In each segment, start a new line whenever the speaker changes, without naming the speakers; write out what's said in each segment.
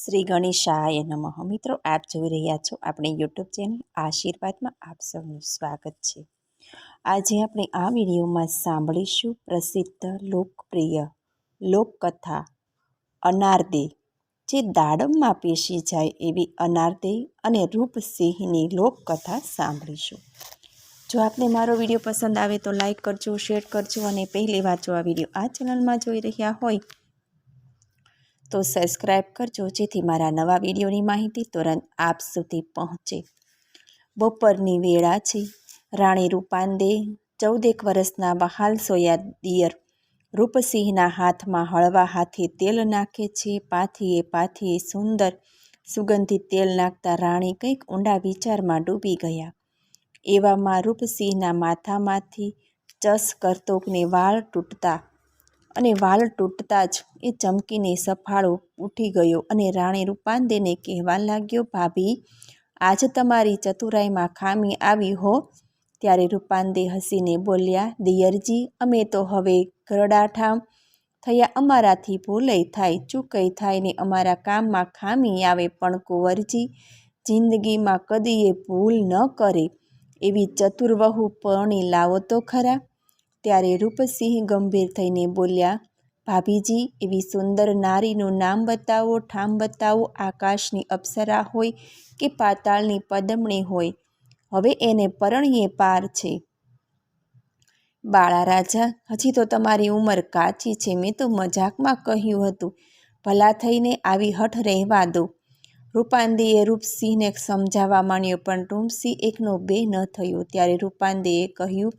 શ્રી ગણેશાય નમઃ. મિત્રો, આપ જોઈ રહ્યા છો આપણી યુટ્યુબ ચેનલ આશીર્વાદમાં આપ સૌનું સ્વાગત છે. આજે આપણે આ વિડીયોમાં સાંભળીશું પ્રસિદ્ધ લોકપ્રિય લોકકથા અનારદે. જે દાડમમાં પેશી જાય એવી અનારદે અને રૂપસિંહની લોકકથા સાંભળીશું. જો આપને મારો વીડિયો પસંદ આવે તો લાઈક કરજો, શેર કરજો અને પહેલી જો આ વીડિયો આ ચેનલમાં જોઈ રહ્યા હોય તો સબસ્ક્રાઈબ કરજો, જેથી મારા નવા વિડીયોની માહિતી તુરંત આપ સુધી પહોંચે. બપોરની વેળા છે. રાણી રૂપાંદે ચૌદેક વર્ષના બહાલ સોયા દિયર રૂપસિંહના હાથમાં હળવા હાથે તેલ નાખે છે. પાથીએ પાથીએ સુંદર સુગંધિત તેલ નાખતા રાણી કંઈક ઊંડા વિચારમાં ડૂબી ગયા. એવામાં રૂપસિંહના માથામાંથી ચસ કરતોકને વાળ તૂટતા અને વાળ તૂટતા જ એ ચમકીને સફાળો ઉઠી ગયો અને રાણી રૂપાંદેને કહેવા લાગ્યો, ભાભી, આજ તમારી ચતુરાઈમાં ખામી આવી હો. ત્યારે રૂપાંદે હસીને બોલ્યા, દિયરજી, અમે તો હવે ઘરડાઠામ થયા, અમારાથી ભૂલઈ થાય, ચૂકય થાય ને અમારા કામમાં ખામી આવે પણ કુંવરજી જિંદગીમાં કદીએ ભૂલ ન કરે, એવી ચતુર્વહુ પરણી લાવો તો ખરા. ત્યારે રૂપસિંહ ગંભીર થઈને બોલ્યા, ભાભીજી, એવી સુંદર નારીનું નામ બતાવો, ઠામ બતાવો, આકાશની અપ્સરા હોય કે પાતાળની પદમણી હોય. હવે એને પરણીએ પાર છે. બાળા રાજા, હજી તો તમારી ઉંમર કાચી છે. મેં તો મજાકમાં કહ્યું હતું. ભલા થઈને આવી હઠ રહેવા દો. રૂપાંદીએ રૂપસિંહને સમજાવવા માંડ્યો, પણ રૂપસિંહ એકનો બે ન થયો. ત્યારે રૂપાંદેએ કહ્યું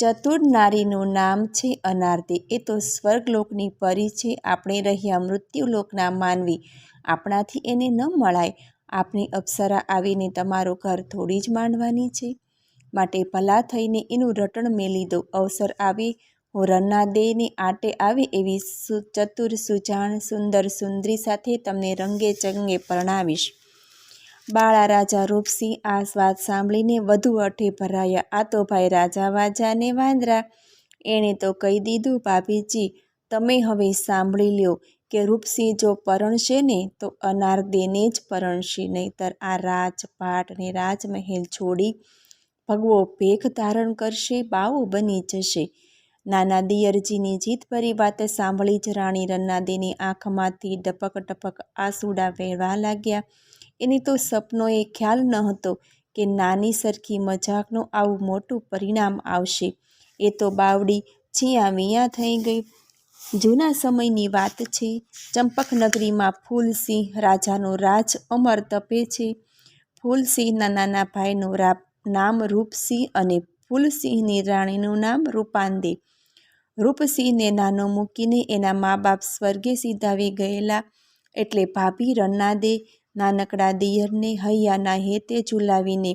ચતુર નારીનું નામ છે અનારતી એ તો સ્વર્ગલોકની પરી છે. આપણે રહ્યા મૃત્યુલોકના માનવી. આપણાથી એને ન મળાય. આપની અપ્સરા આવીને તમારું ઘર થોડી જ માંડવાની છે. માટે ભલા થઈને એનું રટણ મેલી દો. અવસર આવે. હું રન્ના દેહને આટે આવે એવી ચતુર સુજાણ, સુંદર, સુંદરી સાથે તમને રંગે ચંગે પરણાવીશ. બાળા રાજા રૂપસિંહ આ વાત સાંભળીને વધુ અઠે ભરાયા. આ તો ભાઈ રાજા વાજા ને વાંદરા. એણે તો કહી દીધું, ભાભીજી, તમે હવે સાંભળી લ્યો કે રૂપસિંહ જો પરણશે ને, તો અનારદેને જ પરણશે. નહીતર આ રાજપાટ ને રાજમહેલ છોડી ભગવો ભેખ ધારણ કરશે, બાવો બની જશે. નાના દિયરજીની જીતભરી વાત સાંભળી જ રાણી રન્નાદેની આંખમાંથી ટપક ટપક આસુડા વહેવા લાગ્યા. એને તો સપનોએ ખ્યાલ ન હતો કે નાની સરખી મજાકનું આવું મોટું પરિણામ આવશે. એ તો બાવડી છીયા વિયા થઈ ગઈ. જૂના સમયની વાત છે. ચંપકનગરીમાં ફૂલસિંહ રાજાનો રાજ અમર તપે છે. ફૂલસિંહના નાના ભાઈનું નામ રૂપસિંહ અને ફૂલસિંહની રાણીનું નામ રૂપાંદે. રૂપસિંહને નાનો મૂકીને એના મા બાપ સ્વર્ગે સીધાવી ગયેલા એટલે ભાભી રન્નાદે નાનકડા દિયરને હૈયાના હેતે ઝુલાવીને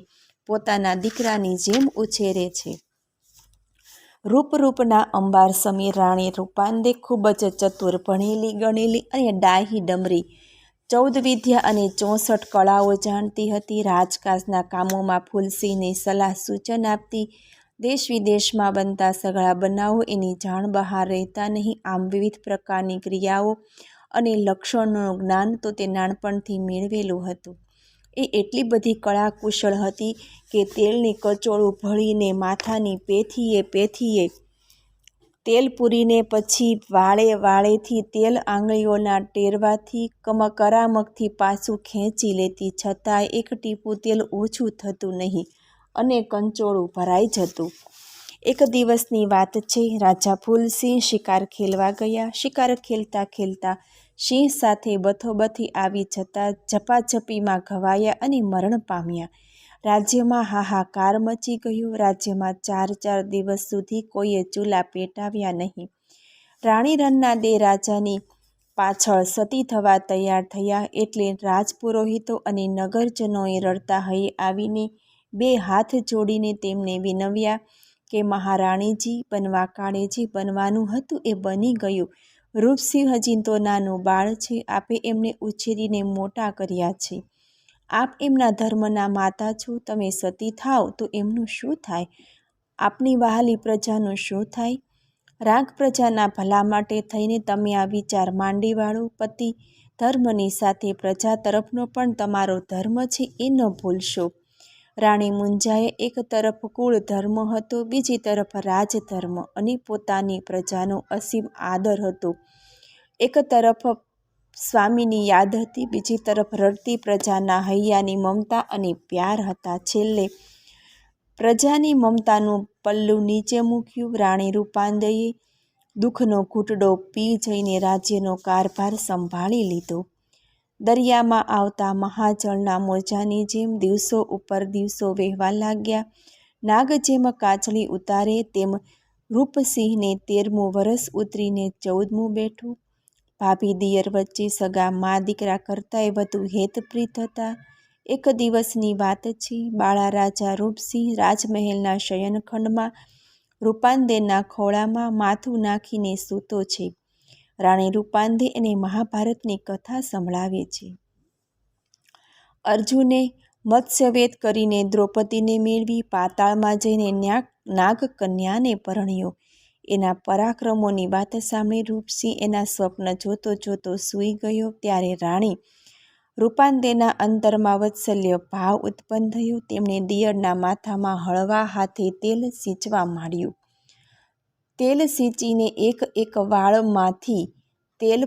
પોતાના દીકરાની જેમ ઉછેરે છે. રૂપરૂપના અંબાર સમીર રાણી રૂપાંદે ખૂબ જ ચતુર ભણેલી, ગણેલી અને ડાહી ડમરી, ચૌદ વિદ્યા અને ચોસઠ કળાઓ જાણતી હતી. રાજકાજના કામોમાં ફૂલસીને સલાહ સૂચન આપતી દેશ વિદેશમાં બનતા સઘળા બનાવો એની જાણ બહાર રહેતા નહીં. આમ વિવિધ પ્રકારની ક્રિયાઓ અને લક્ષણોનું જ્ઞાન તો તે નાનપણથી મેળવેલું હતું. એ એટલી બધી કળા કુશળ હતી કે તેલની કચોળું ભળીને માથાની પેથીએ પેથીએ તેલ પૂરીને પછી વાળે વાળેથી તેલ આંગળીઓના ટેરવાથી કમકરામકથી પાછું ખેંચી લેતી છતાંય એક ટીપું તેલ ઓછું થતું નહીં અને કંચોળું ભરાઈ જતું. એક દિવસની વાત છે, રાજા ફૂલસિંહ શિકાર ખેલવા ગયા. શિકાર ખેલતા ખેલતા સિંહ સાથે બથોબથી આવી જતા ઝપાઝપીમાં ઘવાયા અને મરણ પામ્યા. રાજ્યમાં હાહાકાર મચી ગયો. રાજ્યમાં ચાર ચાર દિવસ સુધી કોઈએ ચૂલા પેટાવ્યા નહીં. રાણી રન્ના દે રાજાની પાછળ સતી થવા તૈયાર થયા એટલે રાજપુરોહિતો અને નગરજનોએ રડતા હઈ આવીને બે હાથ જોડીને તેમને વિનવ્યા કે મહારાણીજી બનવા કાળેજી બનવાનું હતું એ બની ગયું. રૂપસિંહ હજી તો નાનું બાળ છે, આપે એમને ઉછેરીને મોટા કર્યા છે. આપ એમના ધર્મના માતા છો, તમે સતી થાવ તો એમનું શું થાય? આપની વહાલી પ્રજાનું શું થાય? રાગ પ્રજાના ભલા માટે થઈને તમે આ વિચાર માંડી વાળો પતિ, ધર્મની સાથે પ્રજા તરફનો પણ તમારો ધર્મ છે, એ ન ભૂલશો. રાણી મુંજાએ એક તરફ કુળ ધર્મ હતો, બીજી તરફ રાજધર્મ અને પોતાની પ્રજાનો અસીમ આદર હતો. એક તરફ સ્વામીની યાદ હતી, બીજી તરફ રડતી પ્રજાના હૈયાની મમતા અને પ્યાર હતા. છેલ્લે પ્રજાની મમતાનું પલ્લું નીચે મૂક્યું. રાણી રૂપાંદેયે દુઃખનો ઘૂંટડો પી જઈને રાજ્યનો કારભાર સંભાળી લીધો. દરિયામાં આવતા મહાજળના મોજાની જેમ દિવસો ઉપર દિવસો વહેવા લાગ્યા. નાગ જેમ કાચળી ઉતારે તેમ રૂપસિંહને તેરમું વરસ ઉતરીને ચૌદમું બેઠું. ભાભી દિયર વચ્ચે સગા મા દીકરા કરતાંય વધુ હેતપ્રીત હતા. એક દિવસની વાત છે, બાળા રાજા રૂપસિંહ રાજમહેલના શયનખંડમાં રૂપાંદેના ખોળામાં માથું નાખીને સૂતો છે. રાણી રૂપાંદે એને મહાભારતની કથા સંભળાવે છે. અર્જુને મત્સ્યવેદ કરીને દ્રૌપદીને મેળવી પાતાળમાં જઈને નાગ કન્યાને પરણ્યો. એના પરાક્રમોની વાત સાંભળી રૂપસિંહ એના સ્વપ્ન જોતો જોતો સૂઈ ગયો ત્યારે રાણી રૂપાંતેના અંતરમાં વત્સલ્ય ભાવ ઉત્પન્ન થયો. તેમણે દિયરના માથામાં હળવા હાથે તેલ સિંચવા માંડ્યું. તેલ સિંચીને એક એક વાળમાંથી તેલ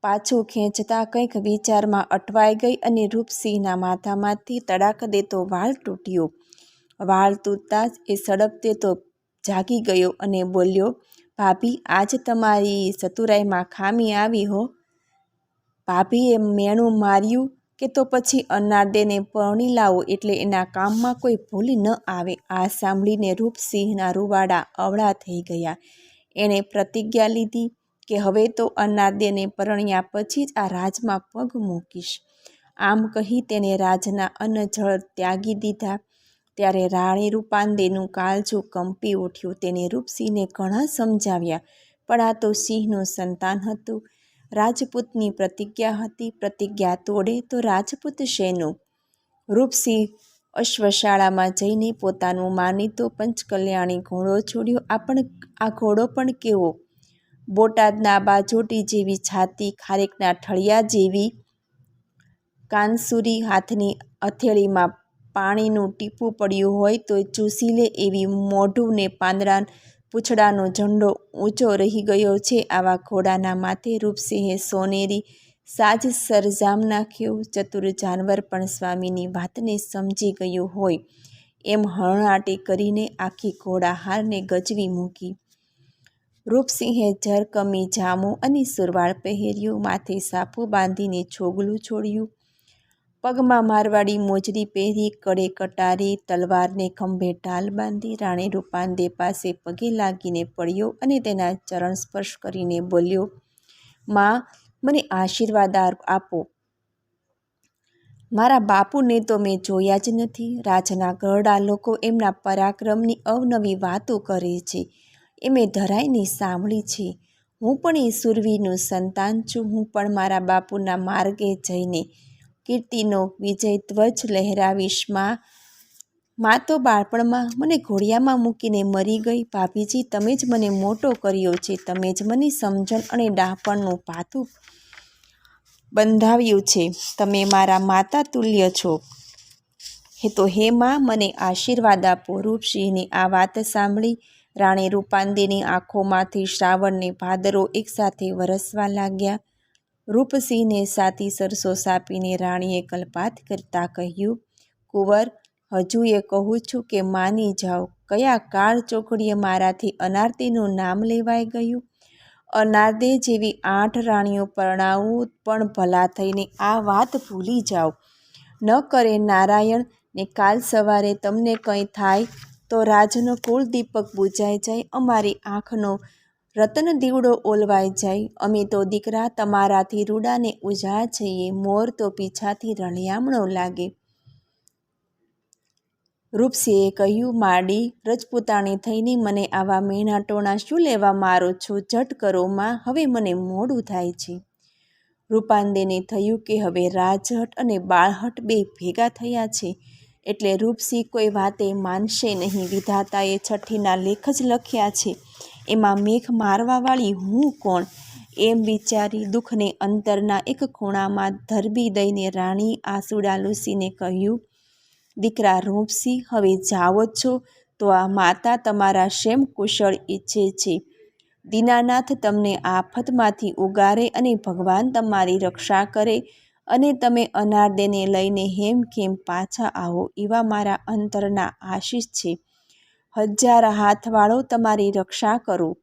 પાછું ખેંચતા કંઈક વિચારમાં અટવાઈ ગઈ અને રૂપસિંહના માથામાંથી તડાક દેતો વાળ તૂટ્યો. વાળ તૂટતા એ સડપતે તો જાગી ગયો અને બોલ્યો, ભાભી, આજ તમારી સતુરાઈમાં ખામી આવી હો. ભાભીએ મેણું માર્યું કે તો પછી અનારદેને પરણી લાવો એટલે એના કામમાં કોઈ ભૂલ ન આવે. આ સાંભળીને રૂપસિંહના રૂવાડા અવળા થઈ ગયા. એણે પ્રતિજ્ઞા લીધી કે હવે તો અનારદેને પરણ્યા પછી જ આ રાજમાં પગ મૂકીશ. આમ કહી તેણે રાજના અન્ન જળ ત્યાગી દીધા. ત્યારે રાણી રૂપાંદેનું કાળજું કંપી ઉઠ્યું. તેને રૂપસિંહને ઘણા સમજાવ્યા, પણ આ તો સિંહનું સંતાન હતું. રાજપૂતની પ્રતિજ્ઞા હતી, પ્રતિજ્ઞા તોડે તો રાજપૂત શેનું? રૂપસિંહ અશ્વશાળામાં જઈને પોતાનું માનીતો પંચકલ્યાણી ઘોડો છોડ્યો. આ પણ, આ ઘોડો પણ કેવો? બોટાદના બાજોટી જેવી છાતી, ખારેકના ઠળિયા જેવી કાનસુરી હાથની અથેળીમાં પાણીનું ટીપું પડ્યું હોય તો ચૂસી લે એવી મોઢું ને પાંદડા પૂંછડાનો ઝંડો ઊંચો રહી ગયો છે. આવા ઘોડાના માથે રૂપસિંહે સોનેરી સાજ સરજામ નાખ્યો. ચતુર જાનવર પણ સ્વામીની વાતને સમજી ગયું હોય એમ હરણાટી કરીને આખી ઘોડાહારને ગજવી મૂકી. રૂપસિંહે જરકમી જામો અને સુરવાળ પહેર્યું. માથે સાફો બાંધીને છોગલું છોડ્યું. પગમાં મારવાડી મોજરી પહેરી, કડે કટારી, તલવારને ખંભે ઢાલ બાંધી, રાણી રૂપાંદે પાસે પગે લાગીને પડ્યો અને તેના ચરણ સ્પર્શ કરીને બોલ્યો, માં, મને આશીર્વાદ આપો મારા બાપુને તો મેં જોયા જ નથી. રાજના ઘરડા લોકો એમના પરાક્રમની અવનવી વાતો કરે છે. એ મેં ધરાઈની સાંભળી છે. હું પણ એ સુરવીનું સંતાન છું. હું પણ મારા બાપુના માર્ગે જઈને કીર્તિનો વિજય ધ્વજ લહેરાવીશમાં. માં તો બાળપણમાં મને ઘોડિયામાં મૂકીને મરી ગઈ. ભાભીજી, તમે જ મને મોટો કર્યો છે. તમે જ મને સમજણ અને ડાપણનું પાથું બંધાવ્યું છે. તમે મારા માતા તુલ્ય છો. હે તો હે માં, મને આશીર્વાદ આપો. રૂપસિંહની આ વાત સાંભળી રાણી રૂપાંદીની આંખોમાંથી શ્રાવણને ભાદરો એકસાથે વરસવા લાગ્યા. રૂપસિંહને સાથી સરસો સાપીને રાણીએ કલ્પાત કરતા કહ્યું, કુંવર હજુ એ કહું છું કે માની જાઓ, કયા કાળ ચોકડીએ મારાથી અનારતીનું નામ લેવાઈ ગયું? અનારદે જેવી આઠ રાણીઓ પરણાવું પણ ભલા થઈને આ વાત ભૂલી જાઓ. ન કરે નારાયણ ને કાલ સવારે તમને કંઈ થાય તો રાજનો કુળ દીપક બુજાઈ જાય, અમારી આંખનો રતન દીવડો ઓલવાઈ જાય. અમે તો દીકરા તમારાથી રૂડાને ઉજા જઈએ. મોર તો પીછાથી રળિયામણો લાગે. રૂપસિંહે કહ્યું, માડી, રજપૂતાણી થઈને મને આવા મેણાટોણા શું લેવા મારો છો? ઝટ કરો માં, હવે મને મોડું થાય છે. રૂપાંદેને થયું કે હવે રાજહટ અને બાળહટ બે ભેગા થયા છે. એટલે રૂપસિંહ કોઈ વાતે માનશે નહીં. વિધાતાએ છઠ્ઠીના લેખ જ લખ્યા છે. એમાં મેઘ મારવાવાળી હું કોણ? એમ વિચારી દુઃખને અંતરના એક ખૂણામાં ધરબી દઈને રાણી આંસુડા લૂસીને કહ્યું, દીકરા રૂપસિંહ હવે જાઓ છો, તો આ માતા તમારા શેમ કુશળ ઈચ્છે છે. દીનાનાથ તમને આફતમાંથી ઉગારે અને ભગવાન તમારી રક્ષા કરે અને તમે અનારદેને લઈને હેમ ખેમ પાછા આવો, એવા મારા અંતરના આશીષ છે. હજાર હાથવાળો તમારી રક્ષા કરો.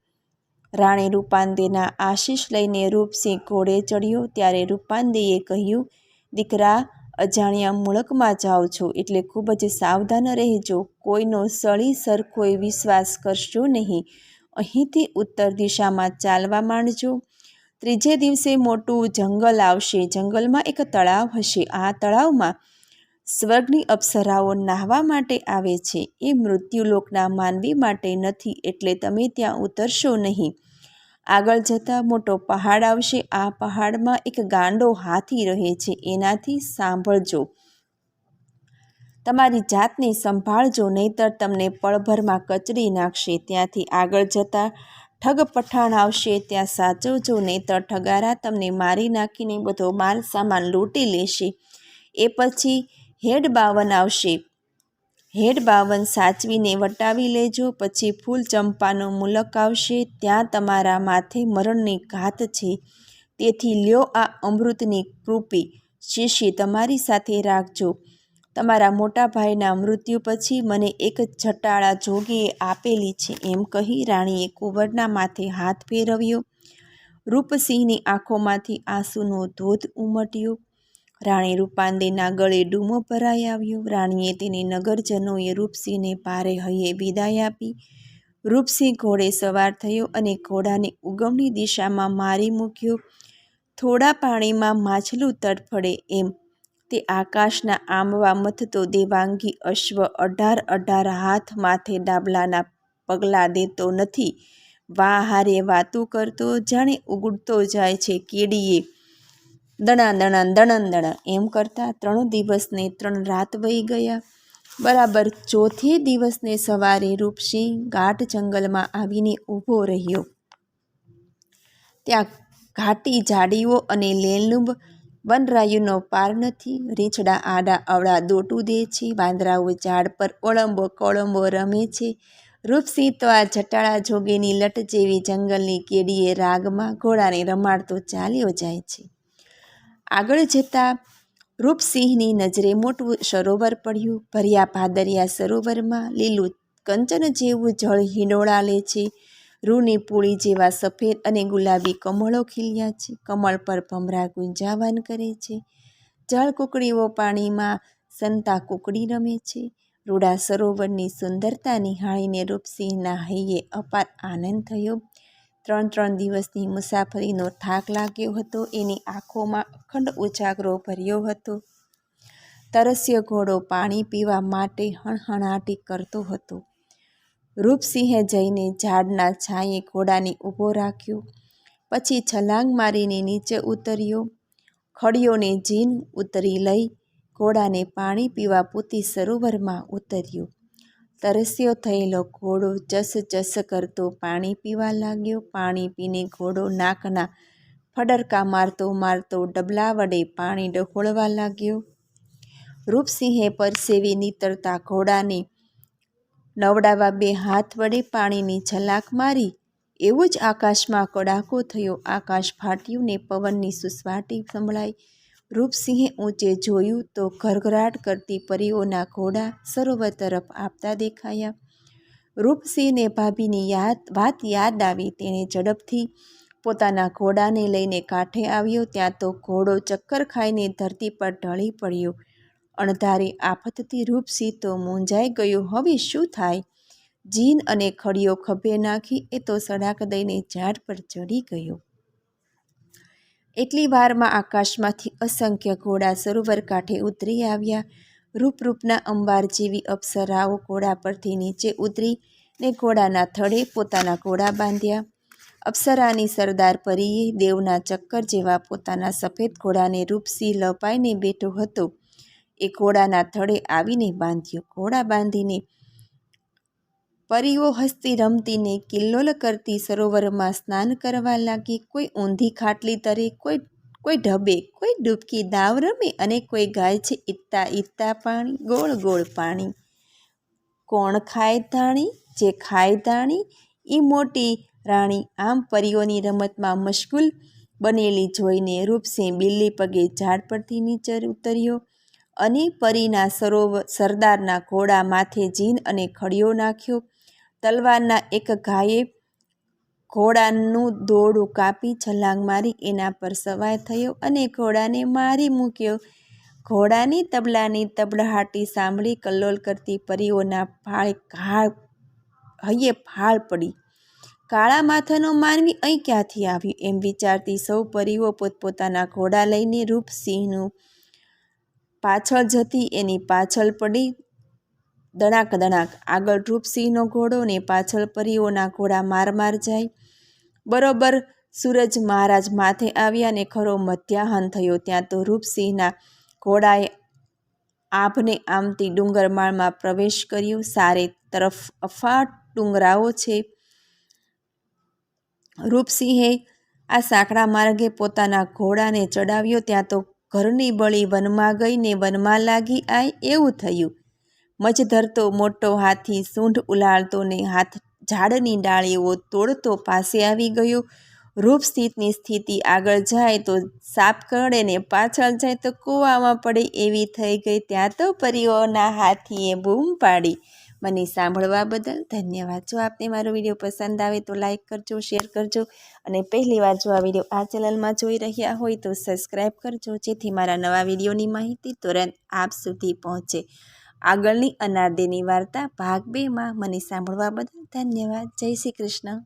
રાણી રૂપાંદેના આશીષ લઈને રૂપસિંહ ઘોડે ચડ્યો ત્યારે રૂપાંદેએ કહ્યું, દીકરા, અજાણ્યા મૂળકમાં જાઓ છો એટલે ખૂબ જ સાવધાન રહેજો. કોઈનો સળી સરખોય વિશ્વાસ કરશો નહીં. અહીંથી ઉત્તર દિશામાં ચાલવા માંડજો. ત્રીજે દિવસે મોટું જંગલ આવશે. જંગલમાં એક તળાવ હશે. આ તળાવમાં સ્વર્ગની અપ્સરાઓ નાહવા માટે આવે છે. એ મૃત્યુલોકના માનવી માટે નથી એટલે તમે ત્યાં ઉતરશો નહીં. આગળ જતાં મોટો પહાડ આવશે. આ પહાડમાં એક ગાંડો હાથી રહે છે. એનાથી સાંભળજો. તમારી જાતને સંભાળજો, નહીતર તમને પળભરમાં કચડી નાખશે. ત્યાંથી આગળ જતાં ઠગ પઠાણ આવશે. ત્યાં સાચવજો, નહીતર ઠગારા તમને મારી નાખીને બધો માલ સામાન લૂંટી લેશે. એ પછી હેડ બાવન આવશે. હેડ બાવન સાચવીને વટાવી લેજો, પછી ફૂલ ચંપાનો મુલક આવશે. ત્યાં તમારા માથે મરણની ઘાત છે. તેથી લ્યો આ અમૃતની કૃપી. શીશી તમારી સાથે રાખજો. તમારા મોટા ભાઈના મૃત્યુ પછી મને એક જટાળા જોગીએ આપેલી છે એમ કહી રાણીએ કુંવરના માથે હાથ ફેરવ્યો. રૂપસિંહની આંખોમાંથી આંસુનો ધોધ ઉમટ્યો. રાણી રૂપાંદેના ગળે ડૂમો ભરાઈ આવ્યો. રાણીએ તેને નગરજનોએ રૂપસિંહને ભારે હૈયે વિદાય આપી. રૂપસિંહ ઘોડે સવાર થયો અને ઘોડાને ઉગમની દિશામાં મારી મૂક્યો. થોડા પાણીમાં માછલું તડફડે એમ. તે આકાશના આંબવા મથતો દેવાંગી અશ્વ અઢાર અઢાર હાથ માથે ડાબલાના પગલાં દેતો નથી. વાહારે વાતું કરતો, જાણે ઉગડતો જાય છે કીડીએ. દણા દણા દણન દણા. એમ કરતાં ત્રણ દિવસને ત્રણ રાત વહી ગયા. બરાબર ચોથે દિવસને સવારે રૂપસિંહ ઘાટ જંગલમાં આવીને ઊભો રહ્યો. ત્યાં ઘાટી ઝાડીઓ અને લેલુંબ વનરાયુનો પાર નથી. રીંછડા, આડા, અવળા દોટું દે છે. વાંદરાઓ ઝાડ પર ઓળંબો, કોળંબો રમે છે. રૂપસિંહ તો આ જટાળા જોગીની લટ જેવી જંગલની કેડીએ રાગમાં ઘોડાને રમાડતો ચાલ્યો જાય છે. આગળ જતાં રૂપસિંહની નજરે મોટું સરોવર પડ્યું. ભર્યા ભાદરિયા સરોવરમાં લીલું કંચન જેવું જળ હિંડોળા લે છે. રૂની પૂળી જેવા સફેદ અને ગુલાબી કમળો ખીલ્યા છે. કમળ પર ભમરા ગુંજાવાન કરે છે. જળ કુકડીઓ પાણીમાં સંતા કુકડી રમે છે. રૂડા સરોવરની સુંદરતા નિહાળીને રૂપસિંહના હૈયે અપાર આનંદ થયો. ત્રણ ત્રણ દિવસની મુસાફરીનો થાક લાગ્યો હતો. એની આંખોમાં અખંડ ઉજાગરો ભર્યો હતો. તરસ્ય ઘોડો પાણી પીવા માટે હણહણાટી કરતો હતો. રૂપસિંહે જઈને ઝાડના છાંયે ઘોડાને ઊભો રાખ્યો. પછી છલાંગ મારીને નીચે ઉતર્યો. ખડીઓને જીન ઉતરી લઈ ઘોડાને પાણી પીવા પૂતી સરોવરમાં ઉતર્યો. તરસ્યો થયેલો ઘોડો ચસ ચસ કરતો પાણી પીવા લાગ્યો. પાણી પીને ઘોડો નાકના ફડરકા મારતો મારતો ડબલા વડે પાણી ડહોળવા લાગ્યો. રૂપસિંહે પરસેવી નીતરતા ઘોડાને નવડાવા બે હાથ વડે પાણીની છલાક મારી. એવું જ આકાશમાં કડાકો થયો. આકાશ ફાટ્યું ને પવનની સુસવાટી સંભળાઈ. રૂપસિંહે ઊંચે જોયું તો ઘરઘરાટ કરતી પરીઓના ઘોડા સરોવર તરફ આપતા દેખાયા. રૂપસિંહને ભાભીની યાદ, વાત યાદ આવી. તેણે ઝડપથી પોતાના ઘોડાને લઈને કાંઠે આવ્યો. ત્યાં તો ઘોડો ચક્કર ખાઈને ધરતી પર ઢળી પડ્યો. અણધારી આફતથી રૂપસિંહ તો મૂંઝાઈ ગયો. હવે શું થાય? જીન અને ખડીઓ ખભે નાખી, એ તો સડાક દઈને ઝાડ પર ચડી ગયો. એટલી વારમાં આકાશમાંથી અસંખ્ય ઘોડા સરોવર કાંઠે ઉતરી આવ્યા. રૂપરૂપના અંબાર જેવી અપ્સરાઓ ઘોડા પરથી નીચે ઉતરી ને ઘોડાના થડે પોતાના ઘોડા બાંધ્યા. અપ્સરાની સરદાર પરીએ દેવના ચક્કર જેવા પોતાના સફેદ ઘોડાને રૂપસિંહ લપાઈને બેઠો હતો. એ ઘોડાના થડે આવીને બાંધ્યો. ઘોડા બાંધીને પરીઓ હસતી રમતીને કિલ્લોલ કરતી સરોવરમાં સ્નાન કરવા લાગી. કોઈ ઊંધી ખાટલી તરે, કોઈ કોઈ ઢબે, કોઈ ડૂબકી દાવ રમે અને કોઈ ગાય છે ઈત્તા ઈત્તા પાણી, ગોળ ગોળ પાણી. કોણ ખાય ધાણી, જે ખાય ધાણી? એ મોટી રાણી આમ પરીઓની રમતમાં મશગુલ બનેલી જોઈને રૂપસિંહ બિલ્લી પગે ઝાડ પરથી નીચે ઉતર્યો અને પરીના સરોવર સરદારના ઘોડા માથે જીન અને ખડિયો નાખ્યો. તલવારના એક ઘાયે ઘોડાનું દોરડું કાપી છલાંગ મારી એના પર સવાય થયો અને ઘોડાને મારી મૂક્યો. ઘોડાની તબલાની તબલાહાટી સાંભળી કલ્લોલ કરતી પરીઓના ફાળ ઘાળ હૈયે ફાળ પડી. કાળા માથાનો માનવી અહીં ક્યાંથી આવ્યું? એમ વિચારતી સૌ પરીઓ પોતપોતાના ઘોડા લઈને રૂપસિંહનું પાછળ જતી એની પાછળ પડી. દણાક દણાક. આગળ રૂપસિંહનો ઘોડો ને પાછળ પરીઓના ઘોડા માર માર જાય. બરોબર સૂરજ મહારાજ માથે આવ્યા ને ખરો મધ્યાહન થયો. ત્યાં તો રૂપસિંહના ઘોડાએ આભને આમતી ડુંગરમાળમાં પ્રવેશ કર્યો. સારે તરફ અફાટ ડુંગરાઓ છે. રૂપસિંહે આ સાંકડા માર્ગે પોતાના ઘોડાને ચડાવ્યો. ત્યાં તો ઘરની બળી વનમાં ગઈ ને વનમાં લાગી આય. એવું થયું. મજ ધરતો મોટો હાથી સૂંઢ ઉલાળતો ને હાથ ઝાડની ડાળીઓ તોડતો પાસે આવી ગયો. રૂપસ્થિતની સ્થિતિ આગળ જાય તો સાપ કરડે ને પાછળ જાય તો કૂવામાં પડે એવી થઈ ગઈ. ત્યાં તો પરીઓના હાથીએ બૂમ પાડી. મને સાંભળવા બદલ ધન્યવાદ. જો આપને મારો વીડિયો પસંદ આવે તો લાઇક કરજો, શેર કરજો અને પહેલી વાર જો આ વીડિયો આ ચેનલમાં જોઈ રહ્યા હોય તો સબસ્ક્રાઈબ કરજો જેથી મારા નવા વિડીયોની માહિતી તુરંત આપ સુધી પહોંચે. આગળની અનાદેની વાર્તા ભાગ બેમાં મને સાંભળવા બદલ ધન્યવાદ. જય શ્રી કૃષ્ણ.